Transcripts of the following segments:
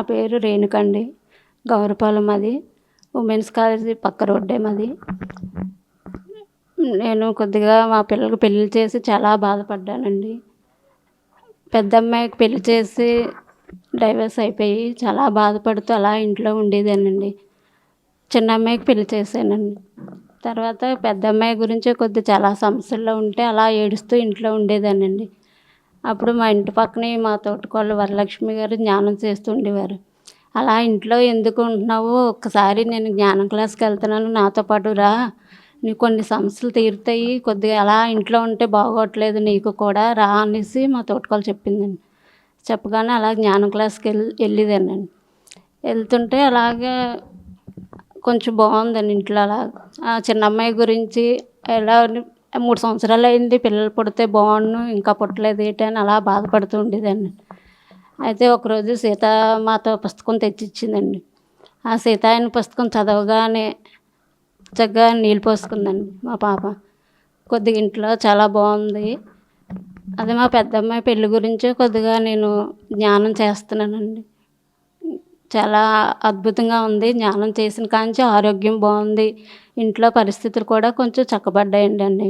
నా పేరు రేణుకండి. గౌరపాలెం మాది. ఉమెన్స్ కాలేజీ పక్క రోడ్డే మాది. నేను కొద్దిగా మా పిల్లలకు పెళ్ళి చేసి చాలా బాధపడ్డానండి. పెద్ద అమ్మాయికి పెళ్ళి చేసి డైవర్స్ అయిపోయి చాలా బాధపడుతూ అలా ఇంట్లో ఉండేదానండి చిన్న అమ్మాయికి పెళ్ళి చేశానండి. తర్వాత పెద్ద అమ్మాయి గురించి కొద్ది చాలా సమస్యల్లో ఉంటే అలా ఏడుస్తూ ఇంట్లో ఉండేదానండి అప్పుడు మా ఇంటి పక్కనే మా తోటికోడలు వరలక్ష్మి గారు జ్ఞానం చేస్తుండేవారు. అలా ఇంట్లో ఎందుకు ఉంటున్నావు ఒక్కసారి నేను జ్ఞానం క్లాస్కి వెళ్తున్నాను నాతో పాటు రా. నీకు కొన్ని సమస్యలు తీరుతాయి కొద్దిగా అలా ఇంట్లో ఉంటే బాగోట్లేదు నీకు కూడా రా అనేసి మా తోటికోడలు చెప్పిందండి. చెప్పగానే అలా జ్ఞానం క్లాస్కి వెళ్ళి వెళ్ళేదానండి వెళ్తుంటే అలాగే కొంచెం బాగుందండి ఇంట్లో అలా. ఆ చిన్న అమ్మాయి గురించి ఎలా మూడు సంవత్సరాలు అయింది పిల్లలు పుడితే బాగుండు ఇంకా పుట్టలేదు ఏంటి అని అలా బాధపడుతూ ఉండేదాన్ని. అయితే ఒకరోజు సీతామాత పుస్తకం తెచ్చిచ్చిందండి. ఆ సీతాయన పుస్తకం చదవగానే చక్కగా నీళ్ళు పోసుకుందండి మా పాప. కొద్దిగా ఇంట్లో చాలా బాగుంది. అదే మా పెద్దమ్మాయి పెళ్ళి గురించి కొద్దిగా నేను జ్ఞానం చేస్తున్నానండి. చాలా అద్భుతంగా ఉంది. జ్ఞానం చేసిన కాంచి ఆరోగ్యం బాగుంది. ఇంట్లో పరిస్థితులు కూడా కొంచెం చక్కబడ్డాయండి అండి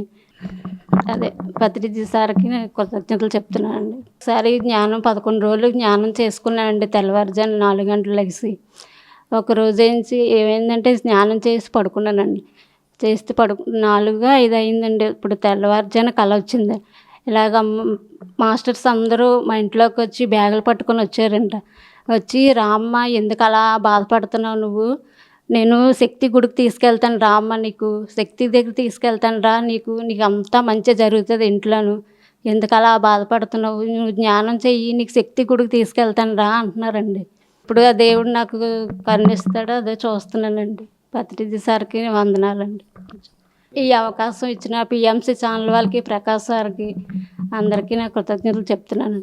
అదే పత్రిజీ సార్కి నేను కృతజ్ఞతలు చెప్తున్నానండి. ఒకసారి జ్ఞానం పదకొండు రోజులు జ్ఞానం చేసుకున్నానండి. తెల్లవారుజాము నాలుగు గంటలు లెగిసి ఒక రోజు ఏంచి ఏమైందంటే స్నానం చేసి పడుకున్నానండి. చేస్తే పడు నాలుగు ఐదు అయిందండి. ఇప్పుడు తెల్లవారుజాను కల వచ్చింది. ఇలాగ మాస్టర్స్ అందరూ మా ఇంట్లోకి వచ్చి బ్యాగులు పట్టుకొని వచ్చారంట. వచ్చి రామ్మ ఎందుకు అలా బాధపడుతున్నావు నువ్వు? నేను శక్తి గుడికి తీసుకెళ్తాను రామ్మ నీకు. శక్తి దగ్గర తీసుకెళ్తాను రా నీకు. నీకు అంతా మంచి జరుగుతుంది ఇంట్లోను. ఎందుకు అలా బాధపడుతున్నావు? నువ్వు జ్ఞానం చెయ్యి నీకు శక్తి గుడికి తీసుకెళ్తాను రా అంటున్నారండి. ఇప్పుడు ఆ దేవుడు నాకు కరుణిస్తాడు అదే చూస్తున్నానండి. పత్రిజీ సార్కి వందనాలండి. ఈ అవకాశం ఇచ్చిన పిఎంసి ఛానల్ వాళ్ళకి ప్రకాష్ సార్కి అందరికీ నా కృతజ్ఞతలు చెప్తున్నాను.